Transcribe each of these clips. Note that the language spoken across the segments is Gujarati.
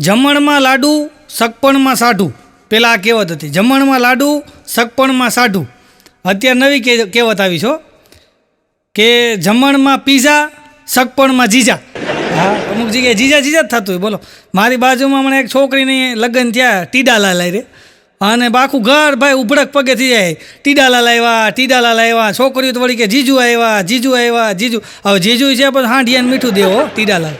જમણમાં લાડુ, સગપણમાં સાઢું. પેલા આ કહેવત હતી. જમણમાં લાડુ, સગપણમાં સાઢું. અત્યારે નવી કહેવત આવી છો કે જમણમાં પીઝા, સગપણમાં જીજા. હા, અમુક જગ્યાએ જીજા જીજા જ થતું હોય. બોલો. મારી બાજુમાં મને એક છોકરીની લગ્ન થયા, ટીડાલાલ રે અને આખું ઘર ભાઈ ઉભડક પગે થઈ જાય. ટીડાલા આવ્યા ટીડાલા આવ્યા છોકરીઓ તો વળી કે જીજુ આવ્યા જીજુ આવ્યા જીજુ. હવે જીજુ છે, પણ હાંઢિયાને મીઠું દેવો, ટીડાલાલ.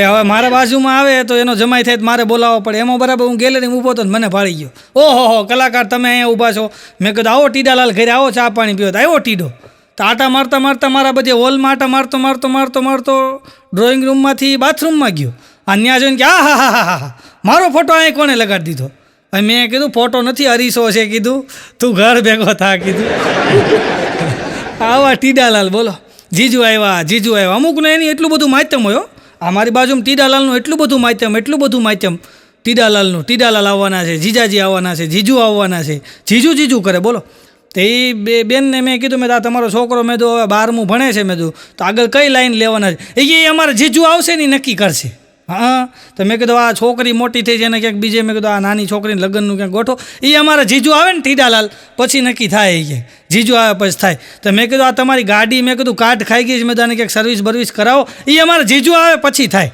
તે હવે મારા બાજુમાં આવે તો એનો જમાઈ થાય તો મારે બોલાવવો પડે. એમાં બરાબર હું ગેલેરી ઊભો તો મને ભાળી ગયો. ઓહો હો કલાકાર તમે અહીંયા ઊભા છો. મેં કીધું આવો ટીડાલાલ ઘરે આવો ચા પાણી પીવો. તો આવ્યો ટીડો. તો આટા મારતા મારતા મારા બધે હોલમાં આટા મારતો મારતો મારતો મારતો ડ્રોઈંગ રૂમમાંથી બાથરૂમમાં ગયો. અને ત્યાં જોઈને કે આ હા હા હા હા હા. મારો ફોટો અહીં કોણે લગાડી દીધો? મેં કીધું ફોટો નથી અરીસો છે કીધું. તું ઘર ભેગો થા કીધું. આવા ટીડાલાલ બોલો. જીજુ આવ્યા જીજુ આવ્યા. અમુકને એની એટલું બધું માધ્યમ હોય આ મારી બાજુમાં ટીડાલાલનું એટલું બધું માધ્યમ, એટલું બધું માધ્યમ. ટીડાલાલનું, ટીડાલાલ આવવાના છે, જીજાજી આવવાના છે, જીજુ આવવાના છે. જીજુ જીજુ કરે, બોલો. તો એ બે બેનને મેં કીધું, મેં તમારો છોકરો મેં હવે બારમું ભણે છે મેં તો આગળ કઈ લાઈન લેવાના છે? એ અમારે જીજુ આવશે ને નક્કી કરશે. હા, તો મેં કીધું, આ છોકરી મોટી થઈ છે અને ક્યાંક બીજે, મેં કીધું, આ નાની છોકરીને લગ્નનું ક્યાંક ગોઠો એ અમારા જીજુ આવે ને ટીડાલાલ, પછી નક્કી થાય કે, જીજુ આવે પછી થાય. તો મેં કીધું, આ તમારી ગાડી, મેં કીધું કાટ ખાઈ ગઈ છે મેં તો આને ક્યાંક સર્વિસ બર્વિસ કરાવો. એ અમારા જીજુ આવે પછી થાય.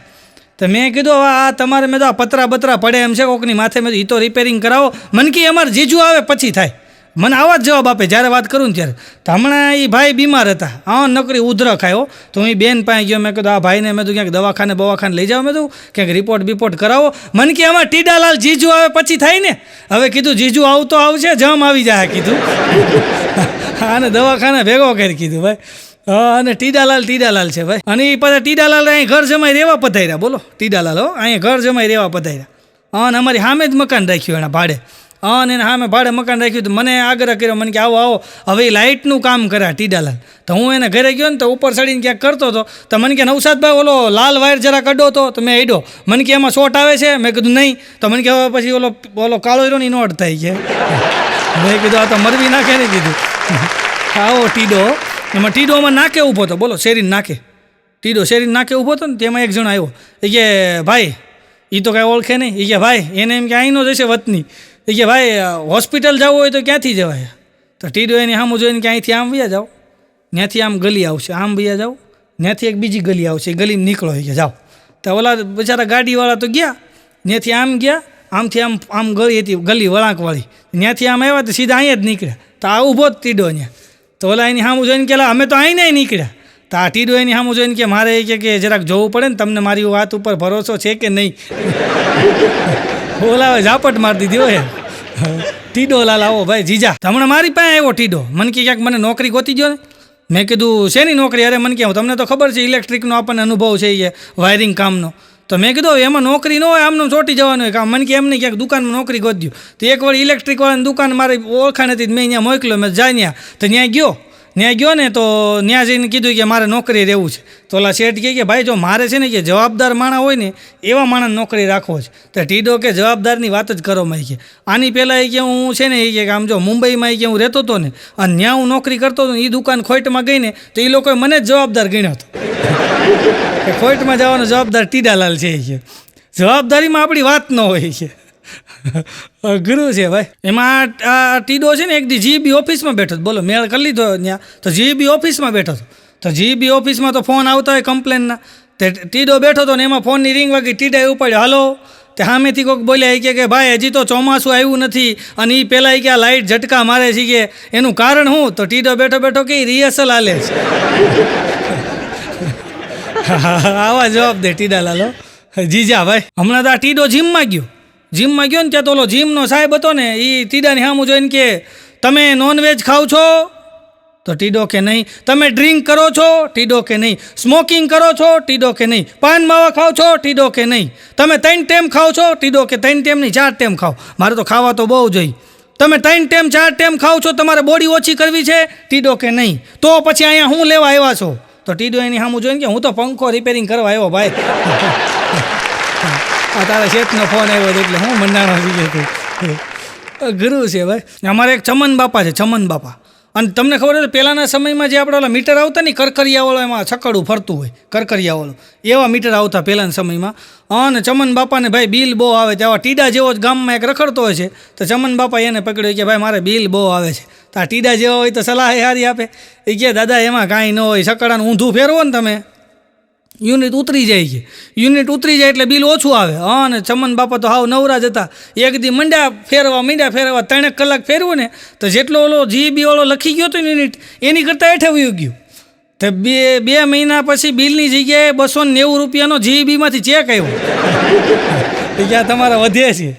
તો મેં કીધું, આ તમારે મેં તો આ પતરા બતરા પડે એમ છે કોકની માથે, મેં એ તો રિપેરિંગ કરાવો. મનકી કે, અમારે જીજુ આવે પછી થાય. મને આવા જ જવાબ આપે જ્યારે વાત કરું ને ત્યારે. હમણાં એ ભાઈ બીમાર હતા. હા, નોકરી ઉધરક ખાયો તો હું બેન પાસે ગયો. મેં કીધું, આ ભાઈને મેં ક્યાંક દવાખાને બવાખાને લઈ જાઓ. મેં તો ક્યાંક રિપોર્ટ બિપોર્ટ કરાવો. મને કે, આમાં ટીડાલાલ જીજુ આવે પછી થાય ને? હવે કીધું, જીજુ આવતો આવશે, જમ આવી જાય, કીધું. અને દવાખાને ભેગો કરી કીધું, ભાઈ. અને ટીડાલાલ ટીડાલાલ છે, ભાઈ. અને એ પાછા ટીડાલાલ અહીં ઘર જમાઈ રહેવા પધાર્યા. બોલો, ટીડાલાલ હો અહીંયા ઘર જમાઈ રહેવા પધાર્યા. અને અમારી સામે જ મકાન રાખ્યું એના ભાડે. હા અને હા સામે ભાડે મકાન રાખ્યું હતું. મને આગ્રહ કર્યો. મને કે, આવો આવો. હવે એ લાઇટનું કામ કર્યા ટીડાલાલ. તો હું એને ઘરે ગયો ને તો ઉપર ચડીને ક્યાંક કરતો હતો. તો મને કે નવસાદભાઈ ઓલો લાલ વાયર જરા કડો હતો તો મેં હેડો મને કે, એમાં શોટ આવે છે? મેં કીધું, નહીં. તો મને કે, હવે પછી ઓલો ઓલો કાળો હીરો ની નોટ થાય છે. મેં કીધું, આ તો મરવી નાખે ને કીધું. આવો ટીડો. એમાં ટીડોમાં નાકે ઊભો હતો. બોલો, શેરીને નાકે. ટીડો શેરીને નાકે ઊભો હતો ને તેમાં એક જણ આવ્યો. એ કે, ભાઈ એ તો કાંઈ ઓળખે નહીં. એ કે, ભાઈ, એને એમ કે અહીંનો જશે વતની. એ કે ભાઈ, હોસ્પિટલ જવું હોય તો ક્યાંથી જવાય? તો ટીડો એની સામું જોઈને કે અહીંથી આમ વ્યા જાઓ. ત્યાંથી આમ ગલી આવશે, આમ વ્યા જાઓ. ત્યાંથી એક બીજી ગલી આવશે ગલીમાં નીકળો કે જાઓ. તો ઓલા બિચારા ગાડીવાળા તો ગયા, ત્યાંથી આમ ગયા, આમથી આમ આમ ગળી હતી, ગલી વળાંકવાળી. ત્યાંથી આમ આવ્યા તો સીધા અહીંયા જ નીકળ્યા. તો આ ઊભો જ ટીડો અહીંયા. તો ઓલા એની સામું જોઈને કે અમે તો અહીં નીકળ્યા. તો આ ટીડો એની સામું જોઈને કે, મારે કે જરાક જોવું પડે ને, તમને મારી વાત ઉપર ભરોસો છે કે નહીં? ઓલા હવે ઝાપટ મારી દીધી હોય. ટીડો લાલ, આવો ભાઈ, જીજા. હમણાં મારી પાસે આવ્યો ટીડો. મને કે ક્યાંક મને નોકરી ગોતી ગયો ને. મેં કીધું, શેની નોકરી? અરે, મને કહે તમને તો ખબર છે, ઇલેક્ટ્રિકનો આપણને અનુભવ છે એ વાયરિંગ કામનો. તો મેં કીધું એમાં નોકરી ન હોય આમને ચોટી જવાનું હોય. કામ, મને કે, એમને ક્યાંક દુકાનમાં નોકરી ગોત્યું તો એક વાર ઇલેક્ટ્રિકવાળાની દુકાન મારી ઓળખાણ હતી મેં અહીંયા મોકલ્યો, મેં જાય તો ત્યાં ગયો. ત્યાં ગયો ને તો ત્યાં જઈને કીધું કે મારે નોકરી રહેવું છે. તો ઓલા શેઠ કહે કે ભાઈ જો મારે છે ને કે જવાબદાર માણા હોય ને, એવા માણસ નોકરી રાખવો છે. તો ટીડો કે જવાબદારની વાત જ કરો મેં કે. આની પહેલાં એ કે હું છે ને એ કે આમ જો મુંબઈમાં એ કે હું રહેતો હતો ને, અને ત્યાં હું નોકરી કરતો હતો એ દુકાન ખોટમાં ગઈ ને તો એ લોકોએ મને જ જવાબદાર ગણ્યો હતો. કે ખોટમાં જવાનો જવાબદાર ટીડાલાલ છે એ કે. જવાબદારીમાં આપણી વાત ન હોય છે અઘરું છે ભાઈ. એમાં આ ટીડો છે ને એક દી જીબી ઓફિસમાં બેઠો બોલો, મેળ કરી લીધો ત્યાં. તો જીબી ઓફિસમાં બેઠો હતો. તો જીબી ઓફિસમાં તો ફોન આવતા હોય કમ્પ્લેનના. તે ટીડો બેઠો હતો ને એમાં ફોનની રિંગ વાગી ટીડાએ ઉપાડ્યો, હાલો. તે સામેથી કોઈક બોલ્યા કે કે ભાઈ, હજી તો ચોમાસું આવ્યું નથી. અને એ પહેલાં કે, આ લાઇટ ઝટકા મારે છે કે, એનું કારણ શું? તો ટીડો બેઠો બેઠો કે રિહર્સલ હાલે છે. આવા જવાબ દે ટીડા લાલો જીજા ભાઈ. હમણાં તો આ ટીડો જીમમાં ગયો. જીમમાં ગયો ને ત્યાં તો ઓલો જીમનો સાહેબ હતો ને એ ટીડાની સામું જોઈને કે, તમે નોનવેજ ખાવ છો? તો ટીડો કે નહીં, તમે ડ્રિંક કરો છો? ટીડો કે નહીં સ્મોકિંગ કરો છો? ટીડો કે નહીં, પાન માવા ખાવ છો? ટીડો કે નહીં, તમે ત્રણ ટેમ ખાવ છો? ટીડો કે, ત્રણ ટેમ નહીં, ચાર ટેમ ખાવ. મારે તો ખાવા તો બહુ જોઈએ તમે ત્રણ ટેમ, ચાર ટેમ ખાવ છો? તમારે બોડી ઓછી કરવી છે? ટીડો કે નહીં, તો પછી અહીંયા હું લેવા આવ્યા છો? તો ટીડો એની સામું જોઈને કે, હું તો પંખો રિપેરિંગ કરવા આવ્યો ભાઈ. આ તારા શેઠનો ફોન આવ્યો હતો એટલે હું મંડાણો થઈ ગયો ગુરુ છે ભાઈ. અમારે એક ચમન બાપા છે, ચમન બાપા. અને તમને ખબર હોય પહેલાંના સમયમાં જે આપણે ઓલા મીટર આવતા ને કરકરિયાવાળો, એમાં છકડું ફરતું હોય, કરકરિયાવાળો. એવા મીટર આવતા પહેલાંના સમયમાં. અને ચમન બાપાને ભાઈ બિલ બહુ આવે તેવા ટીડા જેવો જ ગામમાં એક રખડતો હોય છે. તો ચમન બાપા એને પકડ્યો કે ભાઈ મારે બિલ બહુ આવે છે. તો આ ટીડા જેવા હોય તો સલાહ હારી આપે. એ કે, દાદા, એમાં કાંઈ ન હોય, છકડાનું ઊંધું ફેરવો ને તમે. યુનિટ ઉતરી જાય છે. યુનિટ ઉતરી જાય એટલે બિલ ઓછું આવે. હા, અને ચમન બાપા તો હાવ નવરા જ હતા. એક દી મંડ્યા ફેરવા મંડ્યા ફેરવા, ત્રણેક કલાક ફેરવું ને, તો જેટલો ઓલો જીબી ઓલો લખી ગયો હતો યુનિટ, એની કરતાં હેઠે વયું ગયું. તો બે બે મહિના પછી બિલની જગ્યાએ બસો નેવું રૂપિયાનો જીબીમાંથી ચેક આવ્યો. ક્યાં તમારા વધે છે?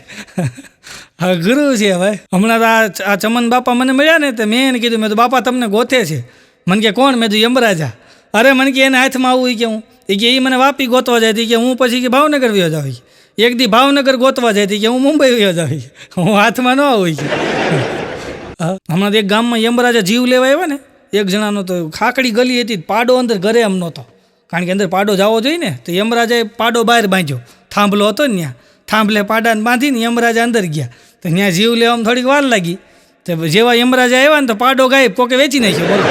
હા, ગુરુ છે ભાઈ. હમણાં તો આ આ ચમન બાપા મને મળ્યા ને, તો મેં એને કીધું, મેં તો બાપા તમને ગોથે છે. મને કે, કોણ? મેં તો યમરાજા. અરે મને કે એને હાથમાં આવું ઈ કે હું. એ કે એ મને વાપી ગોતવા જાય. હતી કે હું પછી કે ભાવનગર વ્યો જાવ એક દી ભાવનગર ગોતવા જાય. હતી કે હું મુંબઈ વ્યો જાવ હું હાથમાં ન આવું. હમણાં એક ગામમાં યમરાજા જીવ લેવા આવ્યા ને, એક જણાનો તો ખાકડી ગલી હતી. પાડો અંદર ઘરે એમ નહોતો. કારણ કે અંદર પાડો જવો જોઈએ ને, તો યમરાજાએ પાડો બહાર બાંધ્યો. થાંભલો હતો ને ત્યાં. થાંભલે પાડાને બાંધીને યમરાજા અંદર ગયા. તો ત્યાં જીવ લેવામાં થોડીક વાર લાગી. તો જેવા યમરાજા આવ્યા ને, તો પાડો ગાયબ. કોકે વેચી નાખ્યો, બોલો.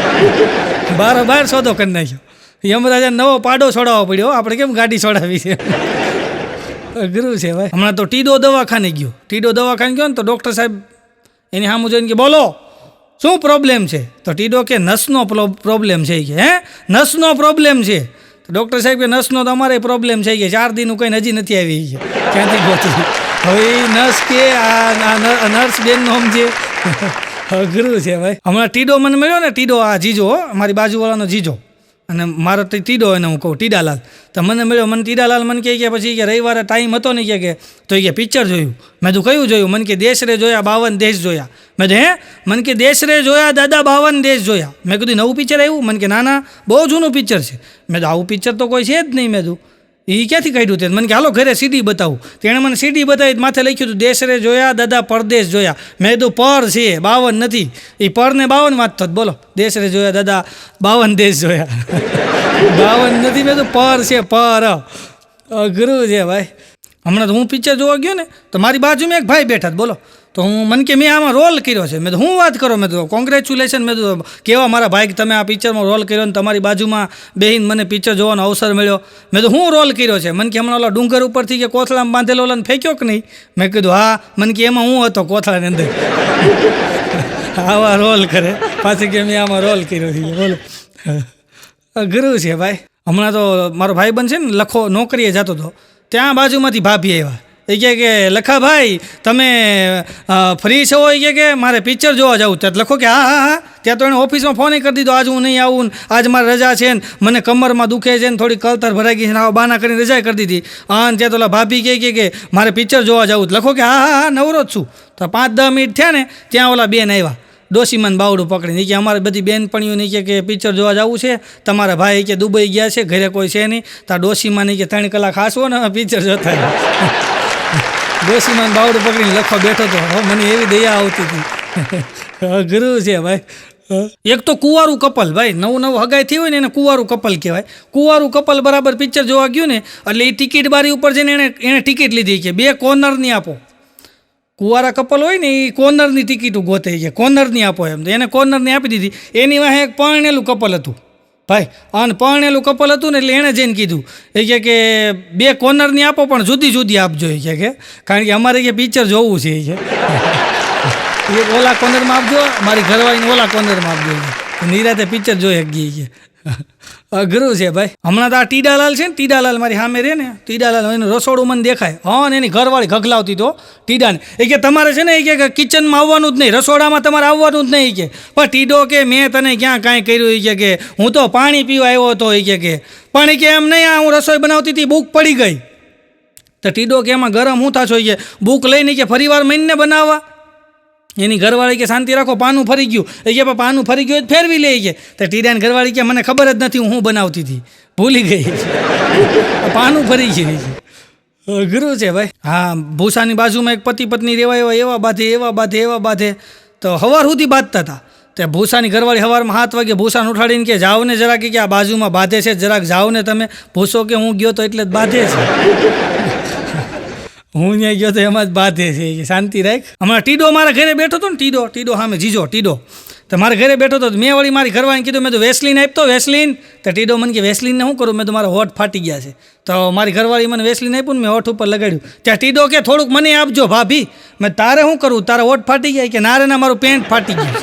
બારો બાર સોદો કરી નાખ્યો. યમરાજા નવો પાડો છોડાવવો પડ્યો. આપણે કેમ ગાડી છોડાવી છે? અઘરું છે ભાઈ. હમણાં તો ટીડો દવાખાને ગયો. ટીડો દવાખાને ગયો ને તો ડૉક્ટર સાહેબ એની સામું જોઈને કે, બોલો, શું પ્રોબ્લેમ છે? તો ટીડો કે, નસનો પ્રોબ્લેમ છે. કે, હે? નસનો પ્રોબ્લેમ છે. તો ડૉક્ટર સાહેબ કે, નસનો તો અમારે પ્રોબ્લેમ છે. કે, ચાર દિનનું કંઈ હજી નથી આવી. કે, ક્યાંથી ગોતી? હવે નસ કે, આ નર્સ બેનનો છે અઘરું છે ભાઈ. હમણાં ટીડો મને મળ્યો ને, ટીડો આ જીજો મારી બાજુવાળાનો જીજો. અને મારો ટીડો એને હું કહું, ટીડાલાલ. તો મને મળ્યો, મને ટીડાલાલ મને કહે કે પછી કે રવિવારે ટાઈમ હતો ને કે તો એ કે પિક્ચર જોયું. મેં તું કયું જોયું? મને કે, દેશ રે જોયા, બાવન દેશ જોયા. મેં હે? મને કે, દેશ રે જોયા, દાદા, બાવન દેશ જોયા. મેં કીધું, નવું પિક્ચર આવ્યું? મને કે, ના ના, બહુ જૂનું પિક્ચર છે. મેં તો આવું પિક્ચર તો કોઈ છે જ નહીં. મેં તો એ ક્યાંથી કાઢ્યું તે? મને કે, હાલો, ઘરે સીડી બતાવું. તેણે મને સીડી બતાવી માથે લખ્યું હતું દેશરે જોયા, દાદા પરદેશ જોયા. મેં કીધું, પર છે, બાવન નથી. એ પર ને બાવન વાંચતો જ બોલો. દેશરે જોયા, દાદા, બાવન દેશ જોયા. બાવન નથી, મેં તો પર છે, પર. અઘરું છે, ભાઈ. હમણાં તો હું પિક્ચર જોવા ગયો ને, તો મારી બાજુમાં એક ભાઈ બેઠા બોલો. તો હું મને કે મેં આમાં રોલ કર્યો છે. મેં તો હું વાત કરો? મેં તો કોંગ્રેચ્યુલેશન મેં તો કેવા મારા ભાઈ તમે આ પિક્ચરમાં રોલ કર્યો ને તમારી બાજુમાં બેહીન મને પિક્ચર જોવાનો અવસર મળ્યો. મેં તો હું રોલ કર્યો છે. મને કે હમણાં ઓલા ડુંગર ઉપરથી કે કોથળામાં બાંધેલો ઓલાને ફેંક્યો કે નહીં? મેં કીધું, હા. મને કે, એમાં હું હતો કોથળાની અંદર? આવા રોલ કરે. પાછી કે મેં આમાં રોલ કર્યો છે. બોલો. ગુરુ છે ભાઈ. હમણાં તો મારો ભાઈબંધ છે ને લખો, નોકરીએ જતો હતો. ત્યાં બાજુમાંથી ભાભી આવ્યા. એ કહે કે લખાભાઈ તમે ફ્રી છો? એ કહે કે, મારે પિક્ચર જોવા જવું ત્યાં લખો કે, હા હા હા. ત્યાં તો એણે ઓફિસમાં ફોન કરી દીધો, આજ હું નહીં આવું આજ મારે રજા છે ને, મને કમરમાં દુખે છે ને થોડી કલતર ભરાઈ ગઈ છે આવા બાના કરીને રજા કરી દીધી. અને ત્યાં તો ઓલા ભાભી કહે કે કે, મારે પિક્ચર જોવા જવું લખો કે, હા હા હા, નવરો જ છું. તો પાંચ દસ મિનિટ થયા ને, ત્યાં ઓલા બેન આવ્યા. ડોશીમાન બાવડું પકડીને. કે અમારે બધી બહેનપણીઓને કે કે પિક્ચર જોવા જવું છે. તમારા ભાઈ કે દુબઈ ગયા છે, ઘરે કોઈ છે નહીં. તો ડોશીમાં કે ત્રણ કલાક હાસવો ને પિક્ચર જોતા ડોશીમાન બાવડું પકડીને લખવા બેઠો હતો મને એવી દયા આવતી હતી. અઘરું છે ભાઈ. એક તો કુંવારું કપલ ભાઈ, નવું નવું હગાઈ થઈ હોય ને એને કુંવારું કપલ કહેવાય. કુંવારું કપલ બરાબર પિક્ચર જોવા ગયું ને, એટલે એ ટિકિટ બારી ઉપર જઈને એણે એણે ટિકિટ લીધી કે બે કોર્નરની આપો. કુંવારા કપલ હોય ને એ કોર્નરની ટિકિટ ગોતે છે કોર્નરની આપો એમ તો. એને કોર્નરની આપી દીધી. એની વાહે એક પરણેલું કપલ હતું. ભાઈ અને પરણેલું કપલ હતું ને એટલે એણે જઈને કીધું. એ કહે કે, બે કોર્નરની આપો, પણ જુદી જુદી આપજો. એ કહે કે, કારણ કે અમારે કે પિક્ચર જોવું છે. એ કે એ ઓલા કોર્નરમાં આપજો, મારી ઘરવાળીને ઓલા કોર્નરમાં આપજો. નિરાતે પિક્ચર જોઈ શકીએ અઘરું છે ભાઈ. હમણાં તો આ ટીડાલાલ છે ને, ટીડાલાલ મારી સામે રહે ને, ટીડાલાલ એનું રસોડું મને દેખાય. હા ને એની ઘરવાળી ઘગલાવતી તો ટીડાને. એ કે તમારે છે ને, એ કે કિચનમાં આવવાનું જ નહીં, રસોડામાં તમારે આવવાનું જ નહીં કે. પણ ટીડો કે, મેં તને ક્યાં કાંઈ કર્યું, એ કે કે, હું તો પાણી પીવા આવ્યો હતો, એ કે પણ એ કે એમ નહીં, આ હું રસોઈ બનાવતી હતી બુક પડી ગઈ. તો ટીડો કે, એમાં ગરમ હું થાશો? કે બુક લઈને કે, ફરીવાર મહિને બનાવવા? એની ઘરવાળી કે, શાંતિ રાખો, પાનું ફરી ગયું. એ કે "પણ પાનું ફરી ગયું જ ફેરવી લે. કે, તો ટીડાની ઘરવાળી કે, મને ખબર જ નથી, હું બનાવતી હતી. ભૂલી ગઈ. પાનું ફરી ગયું. અઘરું છે ભાઈ. હા, ભૂસાની બાજુમાં એક પતિ પત્ની રહેવા એવા એવા બાંધે એવા બાંધે એવા બાંધે. તો હવાર સુધી બાંધતા હતા. તે ભૂસાની ઘરવાળી હવારમાં હાથ વાગે ભૂસાને ઉઠાડીને કે જાઓ ને જરાક કે આ બાજુમાં બાંધે છે, જરાક જાઓ ને તમે. ભૂસો કે હું ગયો તો એટલે જ બાંધે છે. હું ત્યાં ગયો તો એમાં જ બાધે છે. શાંતિ રાખ. હમણાં ટીડો મારા ઘરે બેઠો હતો ને, ટીડો ટીડો સામે જીજો, ટીડો. તો મારા ઘરે બેઠો તો મેં વળી મારી ઘરવાળીને કીધું, મેં તો વેસલીન આપતો વેસલીન. તો ટીડો મને કે, વેસલીનને શું કરું? મેં તો મારા હોઠ ફાટી ગયા છે. તો મારી ઘરવાળી મને વેસલીન આપ્યું ને મેં હોઠ ઉપર લગાડ્યું. ત્યાં ટીડો કે, થોડુંક મને આપજો ભાભી. મેં તારે શું કરું? તારા હોઠ ફાટી ગયા કે નારે ના, મારું પેન્ટ ફાટી ગયું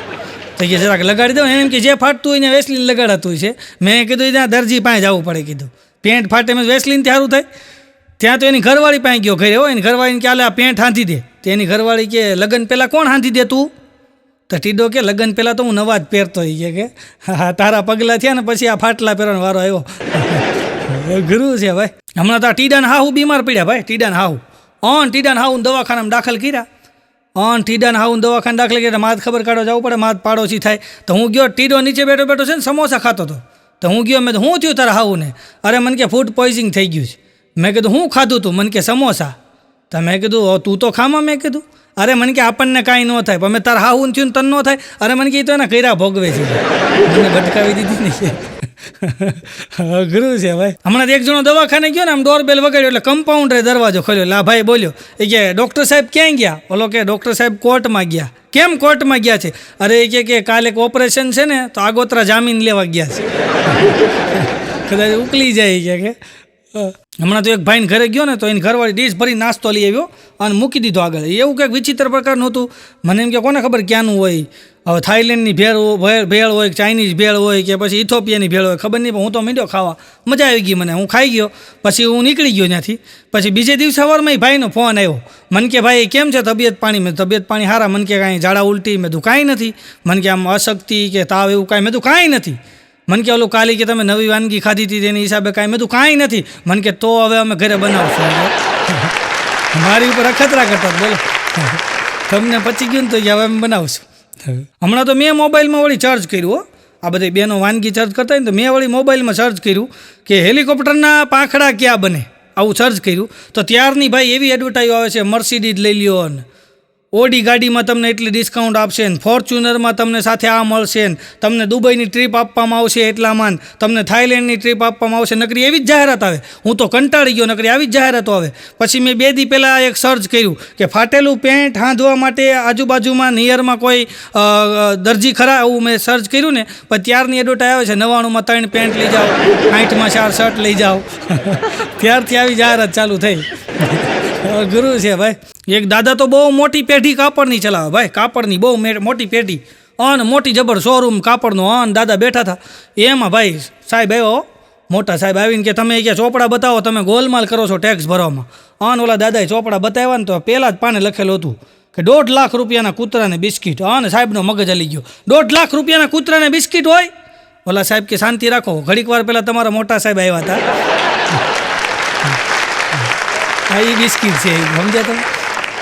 તો કે, જરાક લગાડી દઉં. એમ કે, જે ફાટતું હોય ને વેસલીન લગાડાતું છે. મેં કીધું, ત્યાં દરજી પાસે જવું પડે, કીધું. પેન્ટ ફાટે, મેં વેસલીન સારું થાય. ત્યાં તો એની ઘરવાળી પાસે ગયો, ઘરે હો એની ઘરવાળીને કે આલે આ પેન્ટ હાંધી દે. તો એની ઘરવાળી કે, લગ્ન પહેલાં કોણ હાંધી દે તું? તો ટીડો કે, લગ્ન પહેલાં તો હું નવા જ પહેરતો હોય કે હા તારા પગલાં થયા ને પછી આ ફાટલા પહેરવાનો વારો આવ્યો. ગુરુ છે ભાઈ. હમણાં તો આ ટીડાને હાહુ બીમાર પડ્યા ભાઈ, ટીડાને હાહુ. ઓન ટીડાને હાહુ દવાખાનામાં દાખલ કર્યા. ઓન ટીડાને હાહુ દવાખાને દાખલ કર્યા. માથ ખબર કાઢો જવું પડે, માથ પાડોશી થાય. તો હું ગયો, ટીડો નીચે બેઠો બેઠો છે ને, સમોસા ખાતો હતો. તો હું ગયો, મેં તો હું થયું તારા હાહુને? અરે મને કે, ફૂડ પોઈઝિંગ થઈ ગયું છે. મેં કીધું, હું ખાધું તું? મને કે, સમોસા. તો મેં કીધું તું તો ખામાં? મેં કીધું, અરે, મને કે, આપણને કાંઈ ન થાય, પણ મેં તારા હાહુન થયું તને ન થાય. અરે, મને કે એ તો એના કર્યા ભોગવે છે. મને ભટકાવી દીધી ને અઘરું છે ભાઈ. હમણાં એક જણો દવાખાને ગયો ને, આમ ડોરબેલ વગાડ્યો એટલે કમ્પાઉન્ડરે દરવાજો ખોલ્યો. લા ભાઈ બોલ્યો, એ કે, ડૉક્ટર સાહેબ ક્યાં ગયા? ઓલો કે, ડૉક્ટર સાહેબ કોર્ટમાં ગયા. કેમ કોર્ટમાં ગયા છે? અરે, એ કે કે કાલે એક ઓપરેશન છે ને, તો આગોતરા જામીન લેવા ગયા છે. કદાચ ઉકલી જાય કે. હમણાં તો એક ભાઈને ઘરે ગયો ને તો એની ઘરવાળી ડીશ ભરી નાસ્તો લઈ આવ્યો અને મૂકી દીધો આગળ. એવું કંઈક વિચિત્ર પ્રકારનું હતું મને એમ કે કોને ખબર ક્યાંનું હોય? હવે થાઈલેન્ડની ભેળ ભેળ હોય ચાઇનીઝ ભેળ હોય કે પછી ઇથોપિયાની ભેળ હોય, ખબર નહીં, પણ હું તો મીંડ્યો ખાવા. મજા આવી ગઈ મને. હું ખાઈ ગયો. પછી હું નીકળી ગયો ત્યાંથી. પછી બીજે દિવસે સવારમાં ભાઈનો ફોન આવ્યો. મન કે, ભાઈ, કેમ છે તબિયત પાણી? મેં તબિયત પાણી સારા મન કે, કાંઈ ઝાડા ઉલટી? મેં તું કાંઈ નથી. મન કે, આમ અશક્તિ કે તાવ એવું કાંઈ? મેં તું કાંઈ નથી. મને કે ઓલું કાલી કે તમે નવી વાનગી ખાધી હતી તેની હિસાબે કાંઈ મેં તું કાંઈ નથી. મને કે, તો હવે અમે ઘરે બનાવશું. મારી ઉપર અખતરા કરતા બોલો. તમને પચી ગયું ને તો હવે અમે બનાવશું. હમણાં તો મેં મોબાઈલમાં વળી ચાર્જ કર્યું, હો. આ બધી બેનો વાનગી ચાર્જ કરતા હોય ને તો મેં વળી મોબાઈલમાં સર્ચ કર્યું કે હેલિકોપ્ટરના પાંખડા ક્યાં બને? આવું સર્ચ કર્યું. તો ત્યારની ભાઈ એવી એડવર્ટાઈઝ આવે છે, મર્સિડીઝ લઈ લ્યો ને ઓડી ગાડીમાં તમને એટલી ડિસ્કાઉન્ટ આપશે ને ફોર્ચ્યુનરમાં તમને સાથે આ મળશે ને તમને દુબઈની ટ્રીપ આપવામાં આવશે એટલામાં તમને થાઈલેન્ડની ટ્રીપ આપવામાં આવશે. નકરી એવી જ જાહેરાત આવે. હું તો કંટાળી ગયો, નકરી આવી જ જાહેરાતો આવે. પછી મેં બે દી પહેલાં એક સર્ચ કર્યું કે ફાટેલું પેન્ટ હાંધવા માટે આજુબાજુમાં નિયરમાં કોઈ દરજી ખરા એવું મેં સર્ચ કર્યું ને, પણ ત્યારની એડવર્ટાઈ આવે છે નવ્વાણુંમાં ત્રણ પેન્ટ લઈ જાઓ સાઠમાં ચાર શર્ટ લઈ જાઓ. ત્યારથી આવી જાહેરાત ચાલુ થઈ. ગુરુ છે ભાઈ. એક દાદા તો બહુ મોટી પેઢી કાપડની ચલાવે ભાઈ. કાપડની બહુ મોટી પેઢી. અન મોટી જબર શોરૂમ કાપડનો અન દાદા બેઠા હતા. એમાં ભાઈ સાહેબ આવ્યો મોટા સાહેબ આવીને કે તમે કે ચોપડા બતાવો, તમે ગોલમાલ કરો છો ટેક્સ ભરવામાં. અન ઓલા દાદાએ ચોપડા બતાવ્યા ને તો પહેલાં જ પાને લખેલું હતું કે દોઢ લાખ રૂપિયાના કૂતરાને બિસ્કિટ. અને સાહેબનો મગજ હલી ગયો. દોઢ લાખ રૂપિયાના કૂતરાને બિસ્કિટ હોય? ઓલા સાહેબ કે શાંતિ રાખો. ઘડીક વાર પહેલાં તમારા મોટા સાહેબ આવ્યા હતા. હા એ બિસ્કિટ છે, સમજ્યા તમે?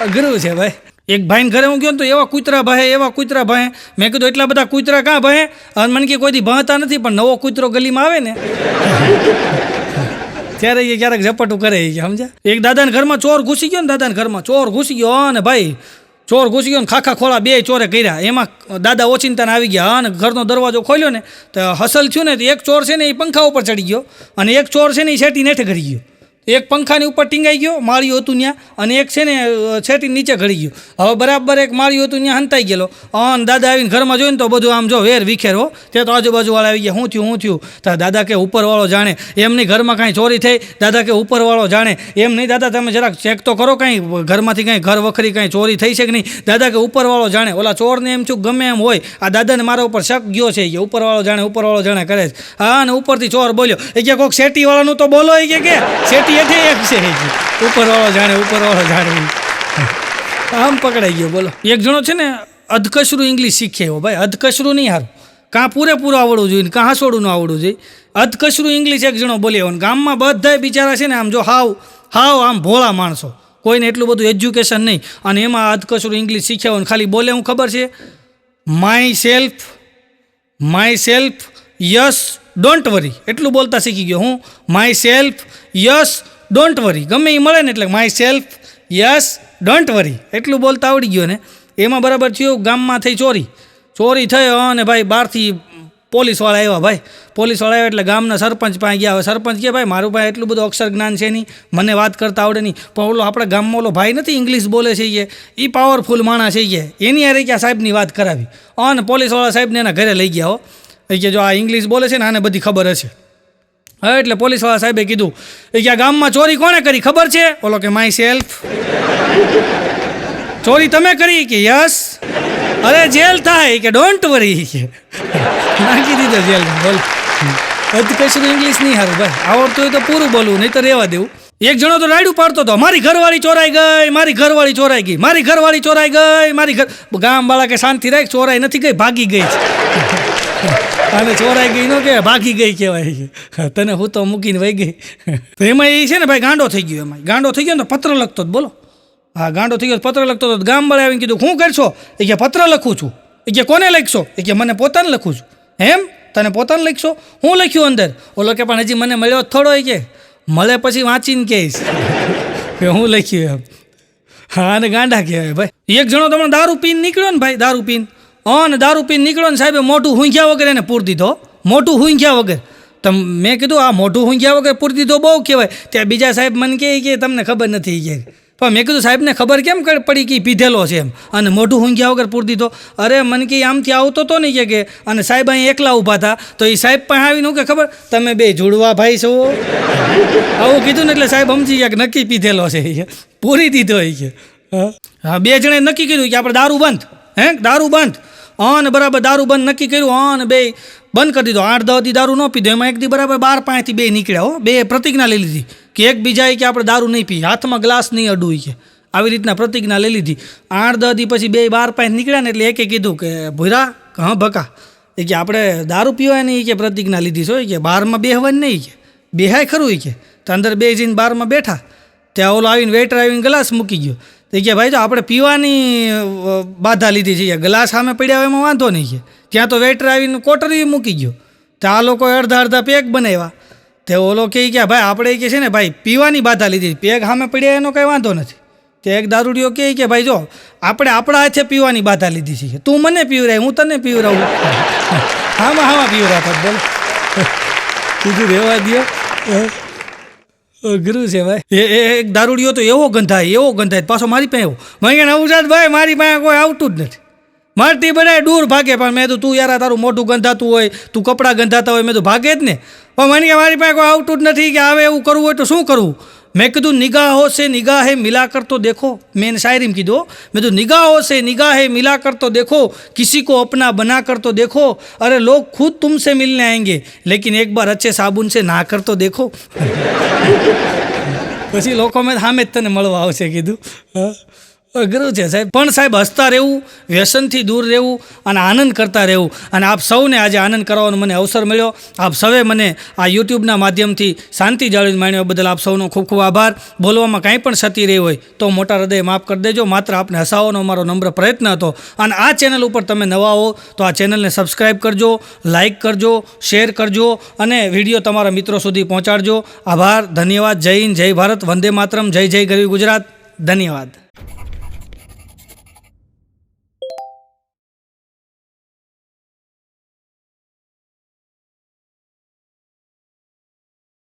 અઘરું છે ભાઈ. એક ભાઈને ઘરે હું ગયો તો એવા કૂતરા ભાઈ, એવા કૂતરા ભાઈ. મેં કીધું, એટલા બધા કૂતરા કાં ભાઈ? અને મને કે કોઈથી ભાંતા નથી, પણ નવો કૂતરો ગલીમાં આવે ને. ત્યારે એ ક્યારેક ઝપટું કરે એ, સમજ્યા? એક દાદાના ઘરમાં ચોર ઘૂસી ગયો ને, દાદાના ઘરમાં ચોર ઘૂસી ગયો. અને ભાઈ, ચોર ઘૂસી ગયો ને ખાખા ખોળા બે ચોરે કર્યા. એમાં દાદા ઓચિંતાને આવી ગયા. અને ઘરનો દરવાજો ખોલ્યો ને, તો હસલ થયું ને, તો એક ચોર છે ને એ પંખા ઉપર ચડી ગયો. અને એક ચોર છે ને એ શેટી નેઠે કરી ગયો. એક પંખાની ઉપર ટીંગાઈ ગયો, માળિયું હતું ત્યાં, અને એક છે ને છેટી નીચે ઘડી ગયું. હવે બરાબર એક માળિયું હતું, ત્યાં હંતાઈ ગયેલો. અન દાદા આવીને ઘરમાં જોઈને તો બધું આમ જો વેર વિખેર હો. તે તો આજુબાજુવાળા આવી ગયા શું થયું શું થયું? તો દાદા કે, ઉપરવાળો જાણે. એમ નહીં, ઘરમાં કાંઈ ચોરી થઈ? દાદા કે, ઉપરવાળો જાણે. એમ નહીં, દાદા, તમે જરાક ચેક તો કરો કાંઈ, ઘરમાંથી કાંઈ ઘર વખરી કાંઈ ચોરી થઈ છે કે નહીં? દાદા કે, ઉપરવાળો જાણે. ઓલા ચોરને એમ છું ગમે એમ હોય. આ દાદાને મારા ઉપર શક ગયો છે કે, ઉપરવાળો જાણે ઉપરવાળો જાણે કરે છે. હા, અને ઉપરથી ચોર બોલ્યો, એ કે કોઈક શેટીવાળાનું તો બોલો, એ કે કે. શેટી હેઠે એક છે. ઉપરવાળો જાણે ઉપરવાળો જાણે. આમ પકડાઈ ગયો, બોલો. એક જણો છે ને, અધકશરું ઇંગ્લિશ શીખે એવો, ભાઈ. અધકશરું નહીં હારું. કાં પૂરેપૂરું આવડવું જોઈએ ને કાં હાસોડું ન આવડવું જોઈએ. અધકશરું ઇંગ્લિશ એક જણો બોલે અને ગામમાં બધાય બિચારા છે ને, આમ જો હાવ હાવ આમ ભોળા માણસો. કોઈને એટલું બધું એજ્યુકેશન નહીં. અને એમાં અધકશરું ઇંગ્લિશ શીખ્યા હોય ખાલી બોલે હું ખબર છે? Myself myself yes, don't worry. એટલું બોલતા શીખી ગયો હું. Myself yes, don't worry. ગમે એ મળે ને એટલે myself yes, don't worry. એટલું બોલતા આવડી ગયો ને. એમાં બરાબર થયું, ગામમાં થઈ ચોરી. ચોરી થયો અને ભાઈ બહારથી પોલીસવાળા આવ્યા ભાઈ. પોલીસવાળા આવ્યા એટલે ગામના સરપંચ પાસે ગયા. હવે સરપંચ કે ભાઈ, મારું પાસે એટલું બધું અક્ષર જ્ઞાન છે નહીં. મને વાત કરતા આવડે નહીં. પણ ઓલો આપણા ગામમાં ઓલો ભાઈ નથી ઇંગ્લિશ બોલે છે એ. એ પાવરફુલ માણસ છે એની હારે કે સાહેબની વાત કરાવી. અને પોલીસવાળા સાહેબને એના ઘરે લઈ ગયા હો. કે જો આ ઇંગ્લિશ બોલે છે ને આને બધી ખબર હશે. હા, એટલે પોલીસવાળા સાહેબે કીધું, એ કે આ ગામમાં ચોરી કોણે કરી ખબર છે? ઓલો કે, માય સેલ્ફ. ચોરી તમે કરી કે, યસ. અરે, જેલ થાય કે, ડોન્ટ વરી કે. નાખી દીધો જેલ, બોલ. બધું કશું ઇંગ્લિશ નહીં સારું ભાઈ. આવડતું હોય તો પૂરું બોલવું, નહીં તો રહેવા દેવું. એક જણો તો રાયડું પાડતો હતો, મારી ઘરવાળી ચોરાઈ ગઈ, મારી ઘરવાળી ચોરાઈ ગઈ, મારી ઘરવાળી ચોરાઈ ગઈ, મારી ઘર ગામવાળા કે, શાંતિ રાખ, ચોરાઈ નથી ગઈ, ભાગી ગઈ છે. અને ચોરાઈ ગઈ નો કે, ભાગી ગઈ કહેવાય તને હું તો મૂકીને વહી ગઈ. તો એમાં એ છે ને ભાઈ, ગાંડો થઈ ગયો એમાં. ગાંડો થઈ ગયો ને પત્ર લખતો જ, બોલો. હા, ગાંડો થઈ ગયો પત્ર લખતો હતો ગામ વાળા આવીને કીધું શું કરશો? એ કે, પત્ર લખું છું. એ કે, કોને લખશો? એ કે, મને પોતાને લખું છું. એમ? તને પોતાને લખશો? હું લખ્યું અંદર. ઓલો કે, પણ હજી મને મળ્યો થોડો કે. મળે પછી વાંચીને કહીશ. કે, હું લખ્યું એમ. હા અને ગાંડા કહેવાય ભાઈ. એક જણો તમને દારૂ પીને નીકળ્યો ને ભાઈ, દારૂ પીને. હા ને દારૂ પીને નીકળ્યો ને સાહેબે મોટું હુંખ્યા વગર એને પૂર દીધો. મોટું હુંખ્યા વગર. તમ મેં કીધું, આ મોઢું હુંખ્યા વગર પૂર દીધો બહુ કહેવાય. ત્યાં બીજા સાહેબ મને કહે કે, તમને ખબર નથી. કે પણ મેં કીધું, સાહેબને ખબર કેમ પડી કે પીધેલો છે એમ? અને મોઢું હુંઘ્યા વગર પૂર દીધો. અરે, મને કે આમથી આવતો તો નહીં કે? અને સાહેબ અહીં એકલા ઊભા હતા તો એ સાહેબ પણ આવીને કે, ખબર, તમે બે જોડવા ભાઈ છો. આવું કીધું ને એટલે સાહેબ સમજી ગયા કે નક્કી પીધેલો છે એ પૂરી દીધો એ કે. હા. બે જણે નક્કી કીધું કે, આપણે દારૂ બંધ. હે? દારૂ બંધ. હા ને બરાબર દારૂ બંધ નક્કી કર્યું, અન બે બંધ કરી દીધો. આઠ દસ દી દારૂ ન પીધો. એમાં એક દી બરાબર બાર પાંચથી બે નીકળ્યા હો. બે પ્રતિજ્ઞા લઈ લીધી કે એક બીજાએ કે આપણે દારૂ નહીં પીએ. હાથમાં ગ્લાસ નહીં અડવું કે. આવી રીતના પ્રતિજ્ઞા લઈ લીધી. આઠ દસ પછી બે બાર પાંચ નીકળ્યા ને એટલે એકે કીધું કે ભૂરા હા ભકા. એ કે, આપણે દારૂ પીવાય એ કે પ્રતિજ્ઞા લીધી છો કે, બારમાં બેહવાની નહીં કે. બેહાય ખરું એ કે. તો અંદર બે જઈને બારમાં બેઠા. ત્યાં ઓલો આવીને વેટર આવીને ગ્લાસ મૂકી ગયો. તો કે ભાઈ તો આપણે પીવાની બાધા લીધી છે. ગ્લાસ સામે પડ્યા એમાં વાંધો નહીં કે. ત્યાં તો વેટર આવીને કોટરી મૂકી ગયો. તો આ લોકો અડધા અડધા પેક બનાવ્યા. તે ઓલો કહે કે ભાઈ આપણે કે છે ને ભાઈ પીવાની બાધા લીધી. પેગ સામે પડ્યા એનો કંઈ વાંધો નથી. તે એક દારૂડીઓ કહે કે ભાઈ જો, આપણે આપણા હાથે પીવાની બાધા લીધી છે તું મને પીવરાય, હું તને પીવરાવું. હામાં હામાં પીવરાતા બોલ. કીધું રહેવા દો અઘરું છે ભાઈ. એ એક દારૂડિયો તો એવો ગંધાય એવો ગંધાય, પાછો મારી પાસે આવ્યો મેં કે નવજાત ભાઈ, મારી પાસે કોઈ આવતું જ નથી. મારથી બનાય, દૂર ભાગે, પણ મેં તો તું યાર તારું મોઢું ગંધાતું હોય, તું કપડાં ગંધાતા હોય, મેં તો ભાગે જ ને. પણ મને કે મારી પાસે કોઈ આવતું જ નથી કે આવે એવું કરવું હોય તો શું કરવું? મેં કીધું નિગાહો સે નિગાહે મિલા કર તો દેખો મેં એને શાયરીમાં કીધું હો. મેં કીધું નિગાહો સે નિગાહે મિલા કર તો દેખો કિસી को अपना बना कर तो देखो अरे लोग खुद तुमसे मिलने आएंगे लेकिन एक बार अच्छे साबुन से नहा कर तो देखो પછી લોકો મેં સામે જ તને મળવા આવશે કીધું હા. અઘરું છે સાહેબ. પણ સાહેબ, હસતા રહેવું, વ્યસનથી દૂર રહેવું અને આનંદ કરતા રહેવું. અને આપ સૌને આજે આનંદ કરવાનો મને અવસર મળ્યો. આપ સૌએ મને આ યુટ્યુબના માધ્યમથી શાંતિ જાળવી માણ્યો બદલ આપ સૌનો ખૂબ ખૂબ આભાર. બોલવામાં કાંઈ પણ સતી રહી હોય તો મોટા હૃદય માફ કરી દેજો. માત્ર આપને હસાવવાનો અમારો નમ્ર પ્રયત્ન હતો. અને આ ચેનલ ઉપર તમે નવા હો તો આ ચેનલને સબસ્ક્રાઈબ કરજો, લાઇક કરજો, શેર કરજો અને વીડિયો તમારા મિત્રો સુધી પહોંચાડજો. આભાર, ધન્યવાદ. જય હિન્દ, જય ભારત. વંદે માતરમ. જય જય ગરવી ગુજરાત. ધન્યવાદ.